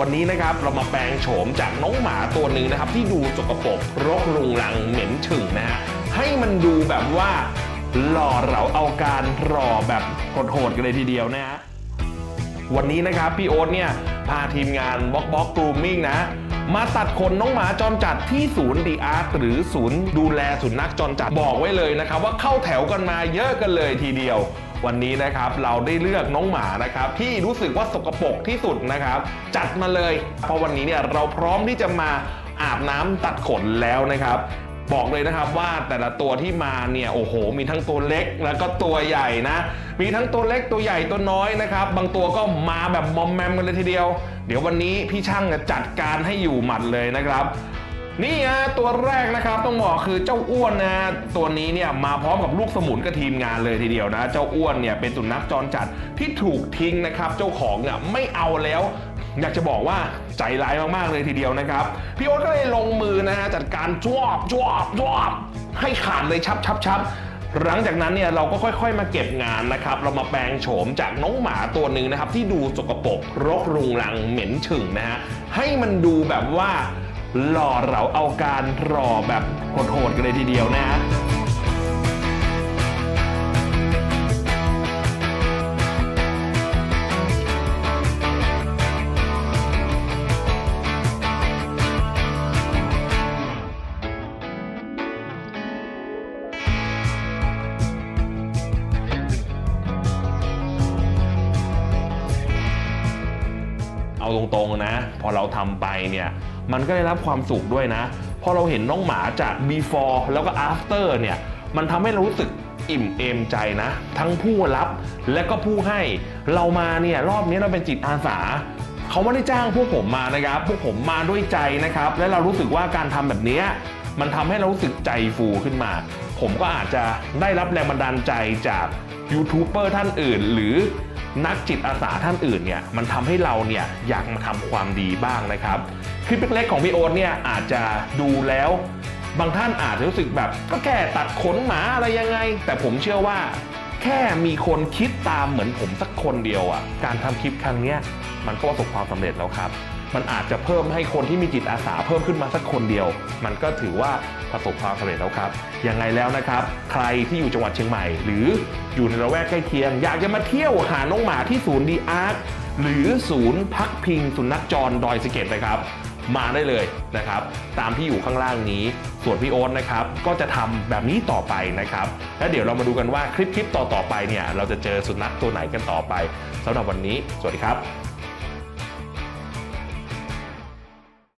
วันนี้นะครับเรามาแปลงโฉมจากน้องหมาตัวหนึ่งนะครับ ที่ดูสกปรกรกรุงรังเหม็นฉึ่งนะฮะให้มันดูแบบว่าหล่อเหลาเอาการรอแบบโหดๆกันเลยทีเดียวนะฮะวันนี้นะครับพี่โอ๊ตเนี่ยพาทีมงานบล็อกบล็อกกรูมมิ่งนะมาตัดขนน้องหมาจรจัดที่ศูนย์ดีอาร์หรือศูนย์ดูแลสุนัขจรจัดบอกไว้เลยนะครับ ว่าเข้าแถวกันมาเยอะกันเลยทีเดียว วันนี้นะครับเราได้เลือกน้องหมานะครับที่รู้สึกว่าสกปรกที่สุดนะครับ จัดมาเลย เพราะวันนี้เนี่ยเราพร้อมที่จะมาอาบน้ำตัดขนแล้วนะครับ บอกเลยนะครับว่าแต่ละตัวที่มาเนี่ยโอ้โห มีทั้งตัวเล็กแล้วก็ตัวใหญ่นะ มีทั้งตัวเล็กตัวใหญ่ตัวน้อยนะครับ บางตัวก็มาแบบมอมแมมกันเลยทีเดียว เดี๋ยววันนี้พี่ช่างจะจัดการให้อยู่หมัดเลยนะครับ นี่ฮะตัวแรกนะครับต้องบอกคือเจ้าอ้วนนะตัวนี้เนี่ยมาพร้อมกับลูกสมุนกับทีมงานเลยทีเดียวนะ เจ้าอ้วนเนี่ยเป็นสุนัขจรจัดที่ถูกทิ้งนะครับ เจ้าของเนี่ยไม่เอาแล้ว อยากจะบอกว่าใจร้ายมากๆเลยทีเดียวนะครับ พี่โอ๊ตก็เลยลงมือนะฮะจัดการจวบจวบจวบให้ขาดเลยชับชับชับหลังจากนั้นเนี่ยเราก็ค่อยๆมาเก็บงานนะครับ เรามาแปลงโฉมจากน้องหมาตัวหนึ่งนะครับ ที่ดูสกปรกรกรุงรังเหม็นฉึ่งนะฮะให้มันดูแบบว่า หล่อเหลาเอาการรอแบบโหดๆกันเลยทีเดียวนะฮะเอาตรงๆนะ พอเราทำไปเนี่ย มันก็ได้รับความสุขด้วยนะพอเราเห็นน้องหมาจาก before แล้วก็ after เนี่ยมันทำให้เรารู้สึกอิ่มเอมใจนะ ทั้งผู้รับและก็ผู้ให้เรามาเนี่ยรอบนี้เราเป็นจิตอาสาเขาไม่ได้จ้างพวกผมมานะครับ พวกผมมาด้วยใจนะครับ และเรารู้สึกว่าการทำแบบนี้มันทำให้เรารู้สึกใจฟูขึ้นมา ผมก็อาจจะได้รับแรงบันดาลใจจากยูทูบเบอร์ท่านอื่น หรือ นักจิตอาสาท่านอื่นเนี่ยมันทำให้เราเนี่ยอยากมาทำความดีบ้างนะครับ คลิปเล็กๆของพี่โอ๊ตเนี่ยอาจจะดูแล้วบางท่านอาจจะรู้สึกแบบก็แค่ตัดขนหมาอะไรยังไง แต่ผมเชื่อว่า แค่มีคนคิดตามเหมือนผมสักคนเดียวอะการทำคลิปครั้งเนี้ยมันก็ประสบความสำเร็จแล้วครับ มันอาจจะเพิ่มให้คนที่มีจิตอาสาเพิ่มขึ้นมาสักคนเดียว มันก็ถือว่าประสบความสำเร็จแล้วครับยังไงแล้วนะครับ ใครที่อยู่จังหวัดเชียงใหม่ หรืออยู่ในละแวกใกล้เคียง อยากจะมาเที่ยวหาน้องหมาที่ศูนย์ดีอาร์ตหรือศูนย์พักพิงสุนัขจรดอยสเก็ดนะครับ มาได้เลยนะครับ ตามที่อยู่ข้างล่างนี้ ส่วนพี่โอ๊ตนะครับ ก็จะทำแบบนี้ต่อไปนะครับ แล้วเดี๋ยวเรามาดูกันว่าคลิปๆต่อๆไปเนี่ย เราจะเจอสุนัขตัวไหนกันต่อไปสำหรับวันนี้ สวัสดีครับ